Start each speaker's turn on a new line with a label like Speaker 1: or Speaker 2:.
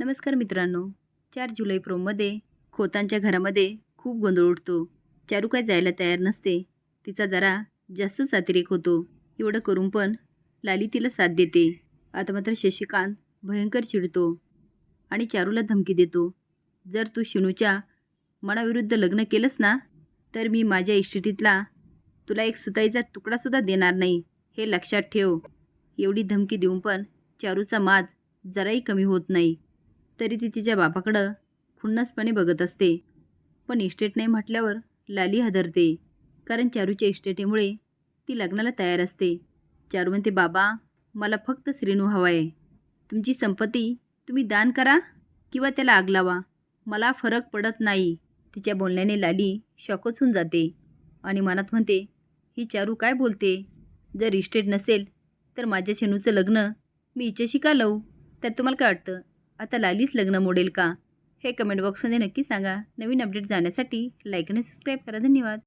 Speaker 1: नमस्कार मित्रांनो. चार जुलै प्रोमध्ये खोतांच्या घरामध्ये खूप गोंधळ उठतो चारू काय जायला तयार नसते. तिचा जरा जास्तच अतिरेक होतो. एवढं करून पण लाली तिला साथ देते. आता मात्र शशिकांत भयंकर चिडतो आणि चारूला धमकी देतो. जर तू शिनूच्या मनाविरुद्ध लग्न केलंस ना तर मी माझ्या इष्टिटीतला तुला एक सुताईचा तुकडासुद्धा देणार नाही हे लक्षात ठेव. एवढी धमकी देऊन पण चारूचा माज जराही कमी होत नाही. तरी ती तिच्या बापाकडं खुन्नसपणे बघत असते. पण इस्टेट नाही म्हटल्यावर लाली हदरते. कारण चारूच्या इस्टेटीमुळे ती लग्नाला तयार असते. चारू म्हणते बाबा मला फक्त श्रीनू हवा आहे तुमची संपत्ती तुम्ही दान करा किंवा त्याला आग लावा. मला फरक पडत नाही. तिच्या बोलण्याने लाली शॉकच होऊन जाते आणि मनात म्हणते ही चारू काय बोलते? जर इस्टेट नसेल तर माझ्या शेनूचं लग्न मी हिच्याशी का लावू त्यात तुम्हाला काय वाटतं? आता लालीच लग्न मोडेल का? हे कमेंट बॉक्समध्ये नक्की सांगा. नवीन अपडेट जाण्यासाठी लाईक आणि सबस्क्राईब करा. धन्यवाद.